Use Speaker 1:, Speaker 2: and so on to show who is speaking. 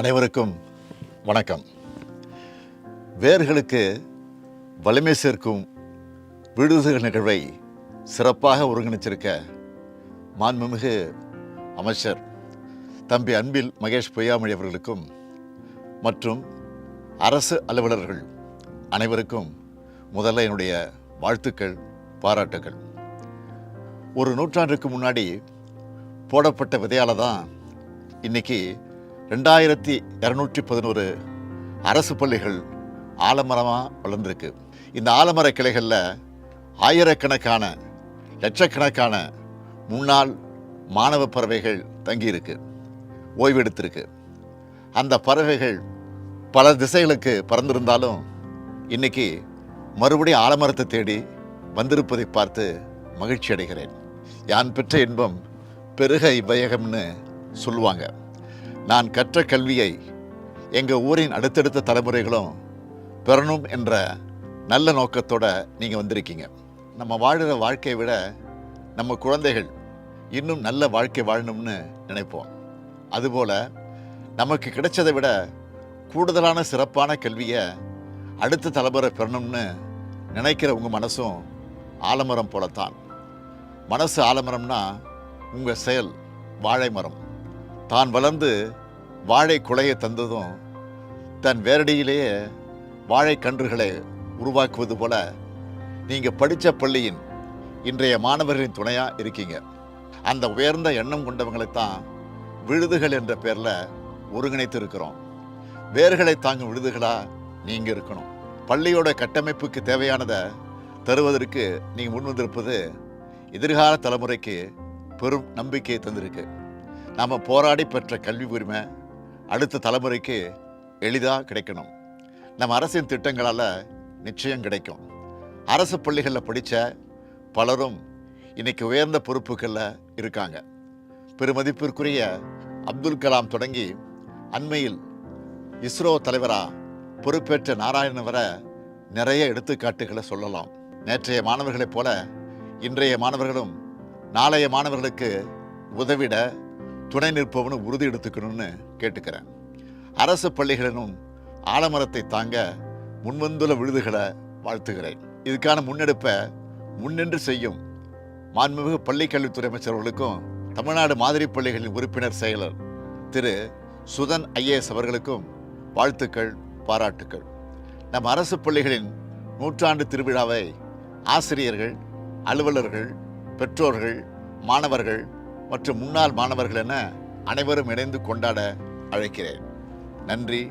Speaker 1: அனைவருக்கும் வணக்கம். வேர்களுக்கு வலிமை சேர்க்கும் விடுதல் நிகழ்வை சிறப்பாக ஒருங்கிணைச்சிருக்க மாண்புமிகு அமைச்சர் தம்பி அன்பில் மகேஷ் பொய்யாமொழி அவர்களுக்கும் மற்றும் அரசு அலுவலர்கள் அனைவருக்கும் முதல்ல என்னுடைய வாழ்த்துக்கள் பாராட்டுகள் ஒரு நூற்றாண்டுக்கு முன்னாடி போடப்பட்ட விதையால தான் இன்னைக்கு ரெண்டாயிரத்தி இரநூற்றி பதினோரு அரசு பள்ளிகள் ஆலமரமாக வளர்ந்துருக்கு. இந்த ஆலமர கிளைகளில் ஆயிரக்கணக்கான லட்சக்கணக்கான முன்னாள் மாணவ பறவைகள் தங்கியிருக்கு ஓய்வெடுத்திருக்கு. அந்த பறவைகள் பல திசைகளுக்கு பறந்திருந்தாலும் இன்னைக்கு மறுபடியும் ஆலமரத்தை தேடி வந்திருப்பதை பார்த்து மகிழ்ச்சி அடைகிறேன் யான் பெற்ற இன்பம் பெருக இவ்வையகம்னு சொல்லுவாங்க. நான் கற்ற கல்வியை எங்கள் ஊரின் அடுத்தடுத்த தலைமுறைகளும் பெறணும் என்ற நல்ல நோக்கத்தோடு நீங்கள் வந்திருக்கீங்க. நம்ம வாழ்கிற வாழ்க்கையை விட நம்ம குழந்தைகள் இன்னும் நல்ல வாழ்க்கை வாழணும்னு நினைப்போம். அதுபோல் நமக்கு கிடைச்சதை விட கூடுதலான சிறப்பான கல்வியை அடுத்த தலைமுறை பெறணும்னு நினைக்கிற உங்கள் மனசும் ஆலமரம் போலத்தான். மனசு ஆலமரம்னா உங்கள் செயல் வாழை மரம். தான் வளர்ந்து வாழை குலையை தந்ததும் தன் வேரடியிலேயே வாழை கன்றுகளை உருவாக்குவது போல நீங்கள் படித்த பள்ளியின் இன்றைய மாணவர்களின் துணையாக இருக்கீங்க. அந்த உயர்ந்த எண்ணம் கொண்டவங்களைத்தான் விழுதுகள் என்ற பேரில் ஒருங்கிணைத்து இருக்கிறோம் வேர்களை தாங்கும் விழுதுகளாக நீங்கள் இருக்கணும். பள்ளியோட கட்டமைப்புக்கு தேவையானதை தருவதற்கு நீங்கள் முன் வந்திருப்பது எதிர்கால தலைமுறைக்கு பெரும் நம்பிக்கையை தந்திருக்கு. நாம் போராடி பெற்ற கல்வி உரிமை அடுத்த தலைமுறைக்கு எளிதாக கிடைக்கணும். நம்ம அரசின் திட்டங்களால் நிச்சயம் கிடைக்கும். அரசு பள்ளிகளில் படித்த பலரும் இன்னைக்கு உயர்ந்த பொறுப்புகளில் இருக்காங்க. பெருமதிப்பிற்குரிய அப்துல் கலாம் தொடங்கி அண்மையில் இஸ்ரோ தலைவராக பொறுப்பேற்ற நாராயணன் வர நிறைய எடுத்துக்காட்டுகளை சொல்லலாம். நேற்றைய மாணவர்களைப் போல இன்றைய மாணவர்களும் நாளைய மாணவர்களுக்கு உதவிட துணை நிற்பவனும் உறுதி எடுத்துக்கணும்னு கேட்டுக்கிறேன். அரசு பள்ளிகளிலும் ஆலமரத்தை தாங்க முன்வந்துள்ள விழுதுகளை வாழ்த்துகிறேன். இதுக்கான முன்னெடுப்பை முன்னின்று செய்யும் மாண்புமிகு பள்ளிக்கல்வித்துறை அமைச்சர்களுக்கும் தமிழ்நாடு மாதிரி பள்ளிகளின் உறுப்பினர் செயலர் திரு சுதன் ஐஏஎஸ் அவர்களுக்கும் வாழ்த்துக்கள் பாராட்டுக்கள். நம் அரசு பள்ளிகளின் நூற்றாண்டு திருவிழாவை ஆசிரியர்கள் அலுவலர்கள் பெற்றோர்கள் மாணவர்கள் மற்றும் முன்னாள் மாணவர்கள் என அனைவரும் இணைந்து கொண்டாட அழைக்கிறேன். நன்றி.